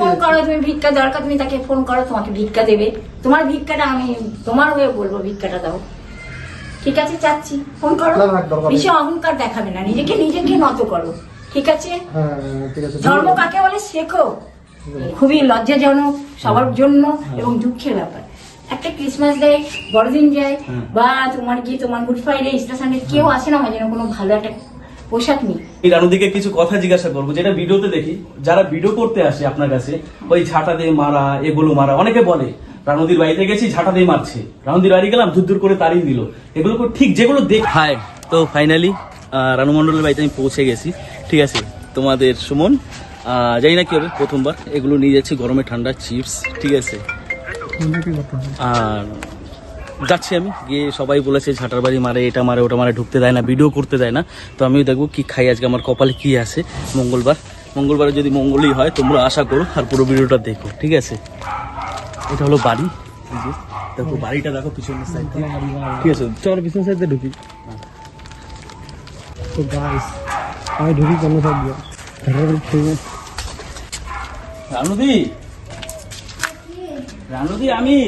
Phone করো তুমি ভিক্ষা দরকার তুমি তাকে ফোন করো তোমাকে ভিক্ষা দেবে। তোমার ভিক্ষাটা আমি তোমার হয়ে বলব ভিক্ষাটা দাও। ঠিক আছে চাচ্ছি। ফোন করো। বেশি অহংকার দেখাবে না নিজেকে নিজেকে নত করো। ঠিক আছে? হ্যাঁ ঠিক আছে। ধর্ম কাকে বলে? শেখো। খুবই লজ্জাজনক সবার জন্য এবং দুঃখের ব্যাপার। একটা ক্রিসমাস ডে বড়দিন যায় হ্যাঁ। বা তোমার কি তোমার গুড ফ্রাইডে ইস্টার সানডে কেউ আসে না হয় যেন কোনো ভালো একটা পোশাক নেই এই রানুদিকে কিছু কথা জিজ্ঞাসা করব যেটা ভিডিওতে দেখি যারা ভিডিও করতে আসে আপনার কাছে ওই ঝাঁটা দিয়ে মারা এগুলো মারা অনেকে বলে রানুদির বাড়িতে গেছি ঝাঁটা দিয়ে মারছে। রানুদির বাড়ি গেলাম ধুর করে তাড়িয়ে দিল। এগুলো কো- ঠিক যেগুলো দেখ হাই তো ফাইনালি রানু মন্ডলের বাড়িতে আমি পৌঁছে গেছি। ঠিক আছে তোমাদের সুমন আহ, জানি না কি হবে প্রথমবার। এগুলো নিয়ে যাচ্ছি গরমে ঠান্ডা চিপস ঠিক আছে। আর যাচ্ছি আমি। গিয়ে সবাই বলেছে, ঝাঁটার বাড়ি মারে, এটা মারে, ওটা মারে। ঢুকতে দেয় না ভিডিও করতে দেয় না। তো আমিও দেখব কি খাই আজকে, আমার কপালে কি আছে। মঙ্গলবার। মঙ্গলবারে যদি মঙ্গলই হয়, তোমরা আশা করো, আর পুরো ভিডিওটা দেখো, ঠিক আছে? এটা হলো বাড়ি। দেখো বাড়িটা, দেখো পিছনের সাইড ঠিক আছে, চল পিছন সাইডে ঢুকি। আমি ঢুকি কোন রানুদি! রানুদি, আমি!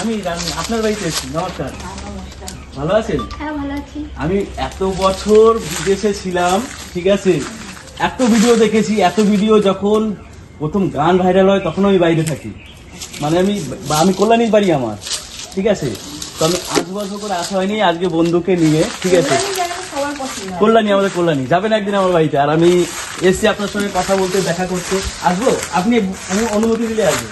আমি আপনার বাড়িতে এসেছি নমস্কার। ভালো আছেন? হ্যাঁ ভালো আছি। আমি এত বছর বিদেশে ছিলাম ঠিক আছে? এত ভিডিও দেখেছি এত ভিডিও যখন প্রথম গান ভাইরাল হয় তখন আমি বাইরে থাকি। মানে আমি আমি কল্যাণীর বাড়ি আমার ঠিক আছে? তো আমি আজ বছর করে আসা হয়নি আজকে বন্ধুকে নিয়ে ঠিক আছে? কল্যাণী আমাদের কল্যাণী। যাবেন একদিন আমার বাড়িতে। আর আমি এসছি আপনার সঙ্গে কথা বলতে দেখা করতে আসব? আপনি অনু- অনুমতি দিলে আসব।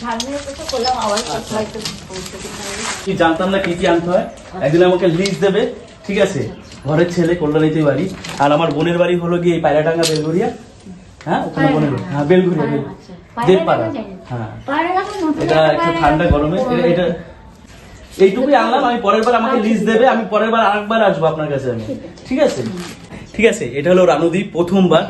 ঝাড়গ্রামের কথা করলাম আবার কথা হয়তো পৌঁছতে পারবে। কি জানতাম না কি কি আনতে হয়? একদিন আমাকে লিস্ট দেবে ঠিক আছে? ঘরের ছেলে কল্যাণীতে বাড়ি। আর আমার বোনের বাড়ি হলো গিয়ে এই পায়রাটাঙ্গা বেলগুড়িয়া হ্যাঁ ওখানে বোনের বাড়ি। হ্যাঁ বেলগুড়িয়া। দেবপাড়া। হ্যাঁ। এটা একটু ঠান্ডা গরমে। এটা এইটুকুই আনলাম আমি পরের বার আমাকে লিস্ট দেবে আমি পরের বার আরেকবার আসব আপনার কাছে আমি। ঠিক আছে? ঠিক আছে এটা হলো রানুদি প্রথমবার।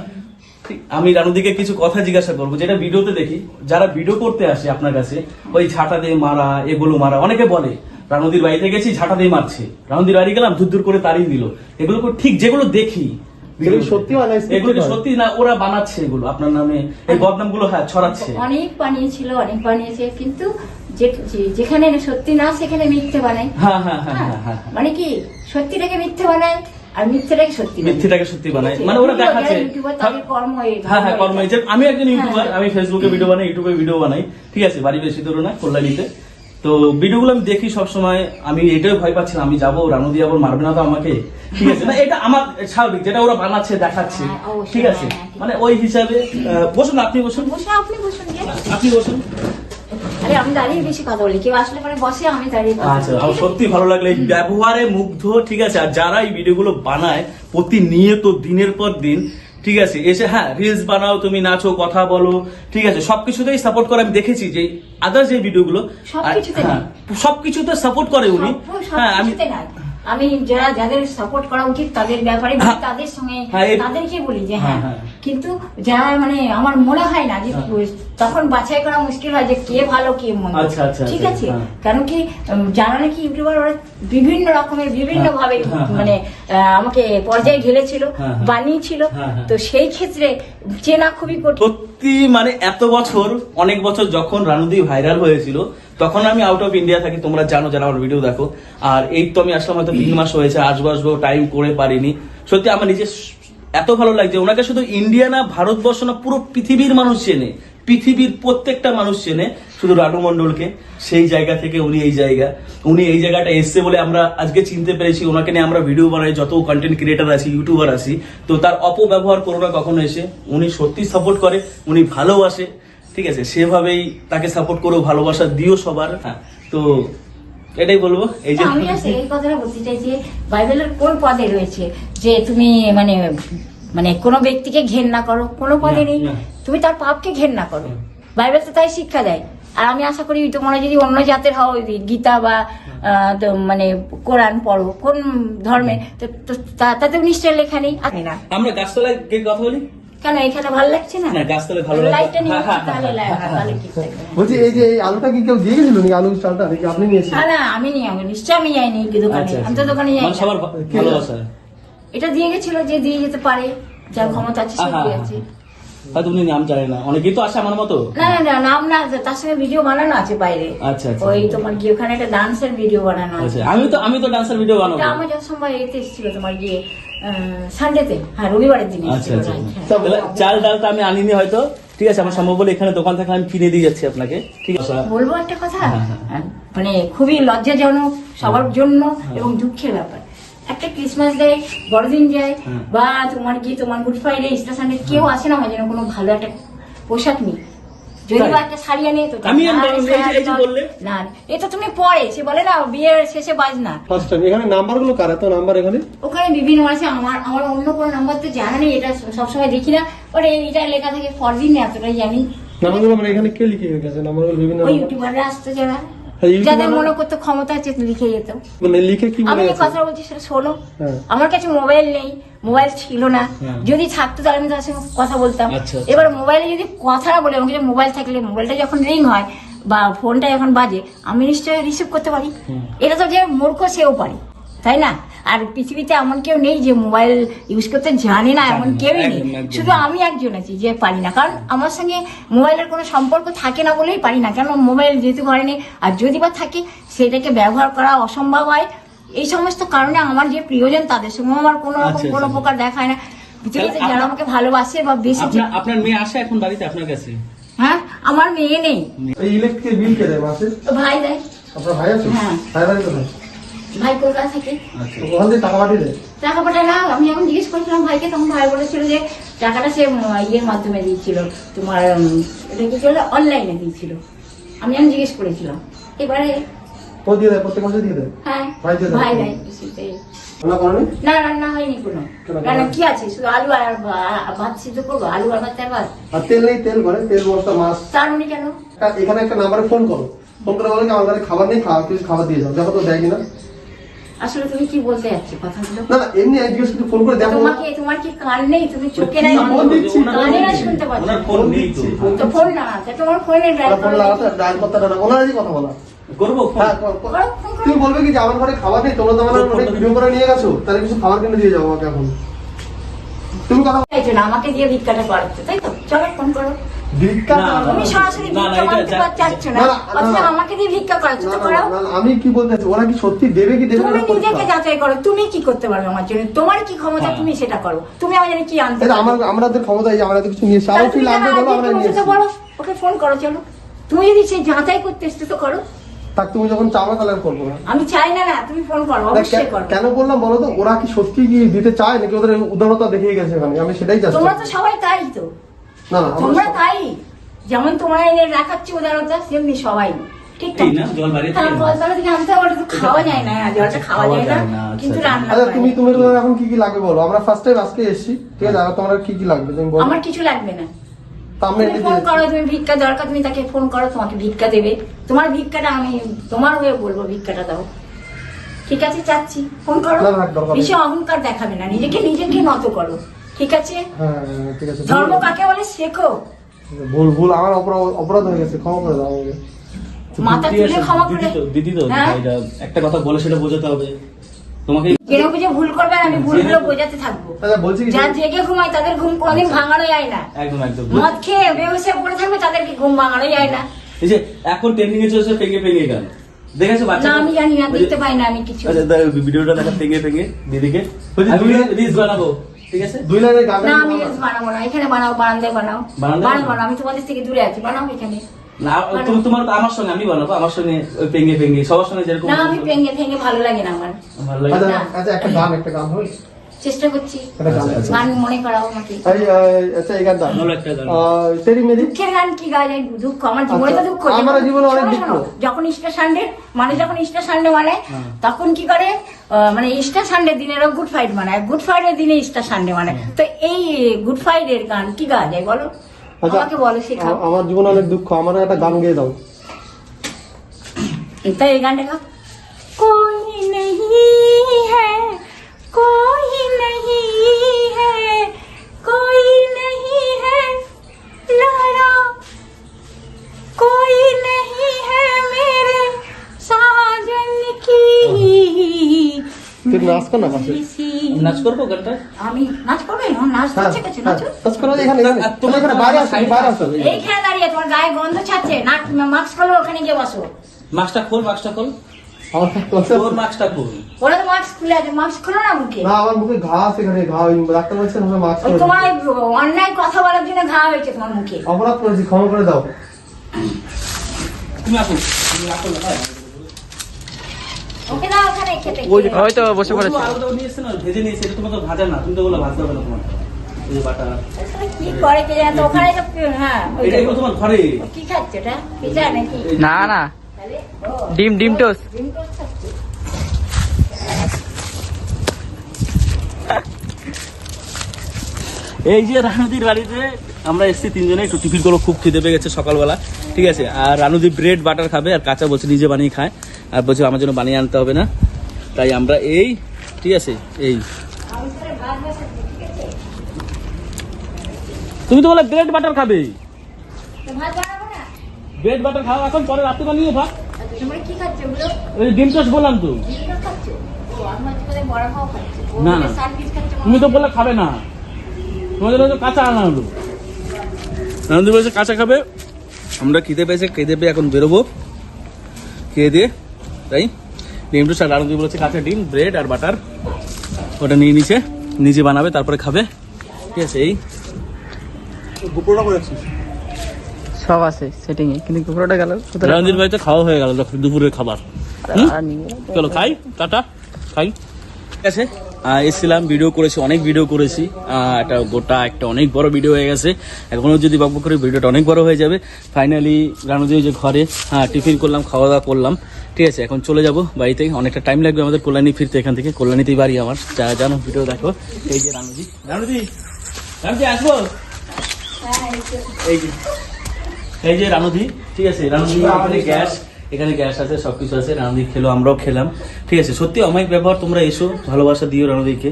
আমি রানুদিকে কিছু কথা জিজ্ঞাসা করব যেটা ভিডিওতে দেখি যারা ভিডিও করতে আসে আপনার কাছে ওই ঝাঁটা দিয়ে মারা এগুলো মারা অনেকে বলে রানুদির বাড়িতে গেছি ঝাঁটা দিয়ে মারছে। রানুদির বাড়ি গেলাম ধুর ধুর করে তাড়িয়ে দিল। এগুলো ঠিক যেগুলো দেখি সত্যি এগুলো সত্যি? না ওরা বানাচ্ছে এগুলো আপনার নামে এই বদনামগুলো হ্যাঁ ছড়াচ্ছে। অনেক বানিয়েছিল অনেক বানিয়েছে কিন্তু যেখানে সত্যি না সেখানে মিথ্যে বানায় হ্যাঁ হ্যাঁ হ্যাঁ হ্যাঁ হ্যাঁ মানে কি সত্যিটাকে মিথ্যে বানায় আর মিথ্যেটাকে সত্যি। মিথ্যেটাকে সত্যি বানায়। মানে ওরা দেখাচ্ছে। ইউটিউবার কর্ম হ্যাঁ হ্যাঁ কর্ম এই আমি একজন ইউটিউবার হ্যাঁ। আমি ফেসবুকে ভিডিও বানাই ইউটিউবে ভিডিও বানাই। ঠিক আছে বাড়ি বেশি দূরে না কল্যাণীতে। তো ভিডিওগুলো আমি দেখি সবসময় আমি এটাই ভয় পাচ্ছিলাম আমি যাব রানু দিয়ে আবার মারবে না তো আমাকে? ঠিক আছে না এটা আমার স্বাভাবিক যেটা ওরা বানাচ্ছে দেখাচ্ছে। হ্যাঁ, ঠিক আছে হ্যাঁ, হ্যাঁ, মানে ওই হিসাবে বসুন আপনি বসুন। বসে আপনি বসুন আপনি বসুন। আরে আমি দাঁড়িয়ে বেশি কথা বলি। কেউ আসলে পরে বসে আমি দাঁড়িয়ে আচ্ছা সত্যি ভালো লাগল এই ব্যবহারে মুগ্ধ ঠিক আছে? আর যারা এই ভিডিওগুলো বানায় প্রতিনিয়ত দিনের পর দিন ঠিক আছে? এসে হ্যাঁ রিলস বানাও তুমি নাচো কথা বলো ঠিক আছে? সবকিছুতেই সাপোর্ট করে। আমি দেখেছি যে আদার্স যে ভিডিওগুলো সবকিছুতে হ্যাঁ সবকিছুতে সাপোর্ট করে উনি। হ্যাঁ আমি। আমি যারা যাদের সাপোর্ট করা উচিত তাদের ব্যাপারে হ্যাঁ। তাদের সঙ্গে হ্যাঁ, তাদেরকে বলি যে হ্যাঁ, হ্যাঁ। কিন্তু যারা মানে আমার মনে হয় না যে তখন বাছাই করা মুশকিল হয় যে কে ভালো কে মন্দ আচ্ছা, আচ্ছা, ঠিক আচ্ছা, আছে। কারণ কি যারা নাকি ইউটিউবার ওরা বিভিন্ন রকমের বিভিন্ন ভাবে। মানে আমাকে পর্যায়ে ঢেলেছিল। বানিয়েছিল। তো সেই ক্ষেত্রে চেনা খুবই কঠিন সত্যি মানে এত বছর, অনেক বছর যখন রানুদি ভাইরাল হয়েছিল, তখন আমি আউট অফ ইন্ডিয়া থাকি, তোমরা জানো যারা আমার ভিডিও দেখো। আর এই তো আমি আসলাম হয়তো তিন মাস হয়েছে আসব আসব টাইম করে পারিনি। সত্যি আমার নিজের এত ভালো লাগছে, ওনাকে শুধু ইন্ডিয়া না, ভারতবর্ষ না, পুরো পৃথিবীর মানুষ চেনে। পৃথিবীর প্রত্যেকটা মানুষ চেনে। শুধু রানু মণ্ডলকে সেই জায়গা থেকে উনি এই জায়গা। উনি এই জায়গাটা এসছে বলে আমরা আজকে চিনতে পেরেছি। ওনাকে নিয়ে আমরা ভিডিও বানাই যত কন্টেন্ট ক্রিয়েটার আছি ইউটিউবার আছি। তো তার অপব্যবহার করো না কখনো এসে। উনি সত্যি সাপোর্ট করে উনি ভালোবাসে। ঠিক আছে সেভাবেই তাকে সাপোর্ট করো ভালোবাসা দিও সবার। হ্যাঁ তো এটাই বলব। এই যে আমি এই কথাটা বলতে চাই যে বাইবেলের কোন পদে রয়েছে যে তুমি মানে মানে কোনো ব্যক্তিকে ঘেন্না করো? কোনো পদে নেই। তুমি তার পাপকে ঘেন্না করো। বাইবেল তো তাই শিক্ষা দেয়। আর আমি আশা করি তোমরা যদি অন্য জাতের হও গীতা বা তো মানে কোরআন পড়ো কোন ধর্মে তো- তো তা- তাতেও নিশ্চয় লেখা নেই। আমরা গাছতলায় কথা বলি? কেন এখানে ভালো লাগছে না? না গাছতলায় ভালো লাগছে। নিয়ে তাহলে লাগ- তাহলে ঠিক বলছি এই যে এই আলুটা কি কেউ দিয়ে গেছিল নাকি? আলু চালটা নাকি আপনি নিয়েছেন না না আমি নিয়ে আমি নিশ্চয় আমি যাইনি কি দোকানে। আচ্ছা, আমি তো আচ্ছা। দোকানে যাই সবার ভালোবাসা। এটা দিয়ে গেছিল যে দিয়ে যেতে পারে যার ক্ষমতা আছে সে আছে। হয়তো উনি নাম জানে না। অনেকেই তো আসে আমার মতো। না না না নাম না তার সঙ্গে ভিডিও বানানো আছে বাইরে। আচ্ছা, আচ্ছা। ওই তোমার কি ওখানে একটা ডান্সের ভিডিও বানানো আছে। আচ্ছা আমি তো আমি তো ডান্সের ভিডিও বানাবো। আমার যত সময় এতে এসেছিল তোমার গিয়ে সানডেতে হ্যাঁ রবিবারের দিন আচ্ছা আচ্ছা। হ্যাঁ। চাল ডালটা আমি আনিনি হয়তো। ঠিক আছে আমার সম্ভব বলে এখানে দোকান থেকে আমি কিনে দিয়ে যাচ্ছি আপনাকে। ঠিক আছে। বলব একটা কথা? হ্যাঁ। হ্যাঁ, মানে খুবই লজ্জাজনক সবার জন্য এবং দুঃখের ব্যাপার। একটা ক্রিসমাস ডে বড়দিন যায়। বা তোমার কি তোমার গুড ফ্রাইডে ইস্টার সানডে কেউ আসে না যেন কোনো ভালো একটা পোশাক নেই। যদি বা একটা শাড়ি আনে তো আমি না, আনব, এই যে- শাড়ি এই যে না, বললে। না এ তো তুমি পরে সে বলে না বিয়ের শেষে বাজনা ফার্স্ট টাইম এখানে নাম্বারগুলো কার? এত নাম্বার এখানে? ওখানে বিভিন্ন আছে আমার আমার অন্য কোনো নাম্বার তো জানা নেই এটা সবসময় দেখি না। এইটা লেখা থাকে ফরদিন এতটাই জানি। নাম্বারগুলো মানে এখানে কে লিখে গেছে নাম্বারগুলো বিভিন্ন ওই ইউটিউবাররা আসতো যারা। যাদের মনে করতে ক্ষমতা আছে লিখে যেত। মানে লিখে কি আমি কথা বলছি সেটা শোনো। হ্যাঁ। আমার কাছে মোবাইল নেই মোবাইল ছিল না। হ্যাঁ। যদি থাকতো তাহলে আমি তার সঙ্গে কথা বলতাম। আচ্ছা, আচ্ছা। এবার মোবাইলে যদি কথা না বলে আমাকে মোবাইল থাকলে মোবাইলটা যখন রিং হয় বা ফোনটা যখন বাজে আমি নিশ্চয়ই রিসিভ করতে পারি। এটা তো যে মূর্খ সেও পারে। তাই না? আর পৃথিবীতে এমন কেউ নেই যে মোবাইল ইউজ করতে জানে না এমন কেউই নেই। শুধু আমি একজন আছি যে পারি না। কারণ আমার সঙ্গে মোবাইলের কোনো সম্পর্ক থাকে না বলেই পারি না। কেন? মোবাইল যেহেতু ঘরে নেই আর যদি বা থাকে সেটাকে ব্যবহার করা অসম্ভব হয়। এই সমস্ত কারণে আমার যে প্রিয়জন তাদের সঙ্গে আমার কোনো রকম আচ্ছা, কোনো আচ্ছা। প্রকার দেখায় না। পৃথিবীতে যারা আমাকে ভালোবাসে বা বেশি আপনার আপনার মেয়ে আসে এখন বাড়িতে আপনার কাছে? হ্যাঁ আমার মেয়ে নেই। ইলেকট্রিক বিল কে দেয় তো ভাই দেয়। আপনার ভাই আছে? হ্যাঁ। ভাই বাড়ি কোথায়? ভাই কলকাতা থাকে? আচ্ছা। ওখান থেকে টাকা পাঠিয়ে টাকা পাঠায় না আমি যখন জিজ্ঞেস করেছিলাম ভাইকে তখন ভাই বলেছিল যে টাকাটা সে ইয়ের মাধ্যমে দিয়েছিল তোমার এটা কি ছিল অনলাইনে দিয়েছিল। আমি যখন জিজ্ঞেস করেছিলাম। এবারে ও দিয়ে দেয় প্রত্যেক মাসে দিয়ে দেয়? হ্যাঁ ভাই ভাই ভাই না রান্না হয়নি কোনো? রান্না কি আছে? শুধু আলু আর ভা- ভাত সিদ্ধ করব আলু আর ভাত আর ভাত? আর তেল নেই তেল করে তেল মাছ। তার কেন? এখানে একটা নাম্বারে ফোন করো। ফোন করে বলে আমার খাবার নেই খাওয়া কিছু খাবার দিয়ে যাও। দেখো তো দেয় কিনা। আসলে তুমি কি বলতে যাচ্ছ কথাগুলো? না না এমনি আমি জিজ্ঞেস করছি ফোন করে দেখো। তোমাকে তোমার কি কান নেই? তুমি চোখে নাই ফোন দিচ্ছি? কানে না শুনতে পাচ্ছ। ওনার ফোন নেই তো। তো ফোন না তা তোমার ফোনে ফোন লাগাতে ডায়াল করতে না ওনারই কথা বলা। করব হ্যাঁ কর- কর। তুমি বলবে কি যে আমার ঘরে খাবার নেই তোমরা তো আমার অনেক ভিডিও করে নিয়ে গেছো তাহলে কিছু খাবার কিনে দিয়ে যাও আমাকে এখন। তুমি কথা আমাকে দিয়ে ভিক্ষাটা করাচ্ছে তাই তো? চলো ফোন করো। ভিক্ষা তুমি সরাসরি না, না, ভিক্ষা এটা মানতে না। না, না, অথচ আমাকে দিয়ে ভিক্ষা করাচ্ছ তো না, করাও না, না, আমি কি বলতে ওরা কি সত্যি দেবে কি দেবে তুমি নিজেকে যাচাই করো তুমি কি করতে পারবে আমার জন্য? তোমার কি ক্ষমতা হ্যাঁ। তুমি সেটা করো। তুমি আমার জন্য কি আনতে আমার আমাদের ক্ষমতা এই কিছু নিয়ে কি লাগবে কেন বলো আমরা নিয়ে বলো ওকে ফোন করো চলো। তুমি যদি সেই যাচাই করতে এসছো তো করো। থাক তুমি যখন চাও না তাহলে আমি করব না। আমি চাই না না তুমি ফোন করো অবশ্যই করো কেন বললাম বলো তো? ওরা কি সত্যি কি দিতে চায়? নাকি ওদের উদারতা দেখিয়ে গেছে এখানে? আমি সেটাই চাচ্ছি। তোমরা তো সবাই তাই তো। তোমরা তাই? যেমন তোমরা এনে রাখাচ্ছি উদারতা সেমনি সবাই। ঠিক ঠিক না জল বাড়ি হ্যাঁ, কলতলা থেকে আনতে হবে, খাওয়া যায় না জলটা খাওয়া যায় না আচ্ছা, কিন্তু। রান্না তুমি তুমি তোমার এখন কি কি লাগবে বলো। আমরা ফার্স্ট টাইম আজকে এসেছি ঠিক আছে? আর তোমার কি কি লাগবে? তুমি বলো। আমার কিছু লাগবে না। তুমি ফোন করো তুমি ভিক্ষা দরকার তুমি তাকে ফোন করো তোমাকে ভিক্ষা দেবে। তোমার ভিক্ষাটা আমি তোমার হয়ে বলব ভিক্ষাটা দাও। ঠিক আছে চাচ্ছি ফোন করো। বেশি অহংকার দেখাবে না নিজেকে নিজেকে নত করো। ঠিক আছে? হ্যাঁ হ্যাঁ, ঠিক আছে। ধর্ম কাকে বলে? শেখো। ভুল ভুল আমার অপরাধ হয়ে গেছে ক্ষমা করে দাও আমাকে। মাথা তুলে ক্ষমা করে দিদি তো হ্যাঁ? একটা কথা বলে সেটা বোঝাতে হবে। তোমাকে ভুল করবে আমি ভুলগুলো বোঝাতে থাকব? আচ্ছা বলছি কি যারা জেগে ঘুমায় তাদের ঘুম কোনোদিন ভাঙানো যায় না। একদম একদম। মদ খেয়ে বেউসে পড়ে থাকবে তাদেরকে ঘুম ভাঙানো যায় না। এই যে এখন ট্রেন্ডিং এ চলছে পেঙ্গে পেঙ্গে গান। দেখেছ বাচ্চা না আমি জানি না দেখতে পাই না আমি কিছু। আচ্ছা ভিডিওটা দেখা পেঙ্গে পেঙ্গে। দিদিকে। বলছি, আমি রিলস বানাবো। ঠিক আছে? দুই লাইনের গান না আমি reels বানাবো না এখানে বানাও বারান্দায় বানাও। বারান্দায় বানাবো আমি তোমাদের থেকে দূরে আছি বানাও এখানে। না তুমি তোমার আমার সঙ্গে আমি বানাবো আমার সঙ্গে ওই পেঙ্গে পেঙ্গে সবার সঙ্গে যেরকম না আমি ভালো লাগে না আমার। ভালো লাগে আচ্ছা একটা গান একটা গান হবে চেষ্টা করছি। গান আচ্ছা, আচ্ছা। গান মনে করাও আমাকে। আচ্ছা এই গানটা। তেরি মেরি দুঃখের গান কি গায় এই দুঃখ। আমার জীবনে তো আচ্ছা, দুঃখ আমার যখন- জীবনে অনেক দুঃখ। যখন ইস্টার সানডে মানে যখন ইস্টার সানডে মানে হ্যাঁ। তখন কি করে মানে ইস্টার সানডে দিনে গুড ফ্রাইডে মানায় গুড ফ্রাইডে দিনে ইস্টার সানডে মানে। তো এই গুড ফ্রাইডের গান কি গাওয়া যায় বলো? আচ্ছা আমাকে বলো শেখাও। আমার জীবনে অনেক দুঃখ। আমার একটা গান গেয়ে দাও। তাই এই গানটা গাও। कोई नहीं है कोई नहीं है लहरा कोई नहीं है मेरे साजन की তুই নাচ কর না পাশে। নাচ করবো গানটা আমি নাচ করবে নাচ করছে কাছে নাচ হচ্ছে? কাজ করো এখানে এখানে। তুমি এখানে বাইরে আসো তুমি বাইরে আসো এইখানে দাঁড়িয়ে তোমার গায়ে গন্ধ ছাড়ছে নাক মাস্ক খোলো ওখানে গিয়ে বসো মাস্কটা খোল মাস্কটা খোল আমার কাছে তোর মাস্কটা খোল ওরা তো মাস্ক খুলে আছে মাস্ক খুলো না মুখে না আমার মুখে ঘা আছে এখানে ঘা ওই ডাক্তার বলছে আমরা মাস্ক তোমার অন্যায় কথা বলার জন্য ঘা হয়েছে তোমার মুখে। অপরাধ করেছি ক্ষমা করে দাও। তুমি আসো তুমি আসো না ওকে দাও ওখানে খেতে ওই হয়তো বসে পড়েছে। আলাদা নিয়ে এসছে না ভেজে নিয়েছে এটা তোমাকে ভাজা না তুমি তো ওগুলো ভাজতে হবে না তোমার। এই বাটা কি করে কে জানে ওখানে তো হ্যাঁ এটা তোমার ঘরে। কি খাচ্ছে ওটা? পিজা নাকি না না। ডিম ডিম টোস্ট। ডিম টোস্ট এই যে রানুদির বাড়িতে আমরা এসেছি তিনজনে একটু টিফিন করব খুব খিদে পেয়ে গেছে সকালবেলা। ঠিক আছে? আর রানুদি ব্রেড বাটার খাবে আর কাঁচা বলছে নিজে বানিয়ে খায়। আর বলছে আমার জন্য বানিয়ে আনতে হবে না। তাই আমরা এই ঠিক আছে? এই। করে তুমি তো বলে ব্রেড বাটার খাবে। ব্রেড বাটার খাও এখন পরে রাত্রে বানিয়ে ভাত। আচ্ছা ওই ডিম টোস্ট বললাম তো। না, না। তুমি তো বললে খাবে না। তোমাদের হয়তো কাঁচা আনা হলো বলছে কাঁচা খাবে? আমরা খিদে পেয়েছে খিদে পেয়ে এখন বেরোবো। খেয়ে দিয়ে তাই? ডিম টোস্ট আর রানুদি বলেছে কাঁচা ডিম ব্রেড আর বাটার। ওটা নিয়ে নিছে নিজে বানাবে তারপরে খাবে। ঠিক আছে এই। সব আছে সেটিং এ। কিন্তু পুরোটা গেল কোথায় রানুদির খাওয়া হয়ে গেল দুপুরের খাবার। চলো খাই টাটা খাই। ঠিক আছে। এসেছিলাম ভিডিও করেছি অনেক ভিডিও করেছি। একটা গোটা একটা অনেক বড় ভিডিও হয়ে গেছে। এখনও যদি বকবক করে ভিডিওটা অনেক বড় হয়ে যাবে ফাইনালি রানুদি যে ঘরে হ্যাঁ টিফিন করলাম খাওয়া দাওয়া করলাম। ঠিক আছে এখন চলে যাব বাড়িতে। অনেকটা টাইম লাগবে আমাদের কল্যাণী ফিরতে এখান থেকে। কল্যাণীতেই বাড়ি আমার। যা জানো ভিডিও দেখো। এই যে রানুজি। রানুদি রানুদি আসব? হ্যাঁ এই যে। এই যে রানুদি ঠিক আছে রানুদি গ্যাস এখানে গ্যাস আছে সবকিছু আছে রানদি খেলো আমরাও খেলাম। ঠিক আছে সত্যি অমায়িক ব্যবহার তোমরা এসো ভালোবাসা দিও রানদিকে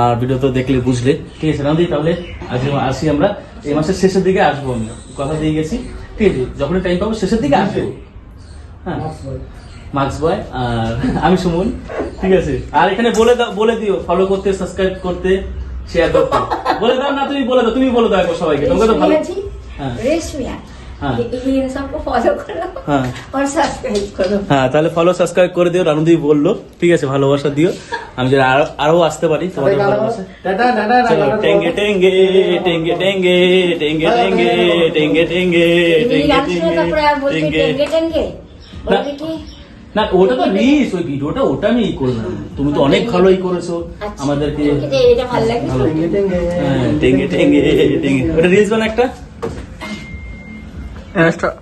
আর ভিডিও তো দেখলে বুঝলে। ঠিক আছে রানদি তাহলে আজকে আসি আমরা। এই মাসের শেষের দিকে আসব আমি কথা দিয়ে গেছি। ঠিক আছে যখনই টাইম পাবো শেষের দিকে আসব। হ্যাঁ। বয় আর আমি সুমন। ঠিক আছে আর এখানে বলে দাও বলে দিও। ফলো করতে সাবস্ক্রাইব করতে শেয়ার করতে। বলে দাও না তুমি বলে দাও তুমি বলে দাও সবাইকে। তোমাকে তো ভালো হ্যাঁ। হ্যাঁ তাহলে ফলো সাবস্ক্রাইব করে দিও রানুদি বলল ঠিক আছে ভালোবাসা দিও আমি আরও আসতে পারি তোমাদের টেঙ্গে না ওটা তো রিস ওই ভিডিওটা ওটা আমি করলাম তুমি তো অনেক ভালোই করেছ আমাদেরকে টেঙ্গে ওটা রিলস বানা একটা Nuestra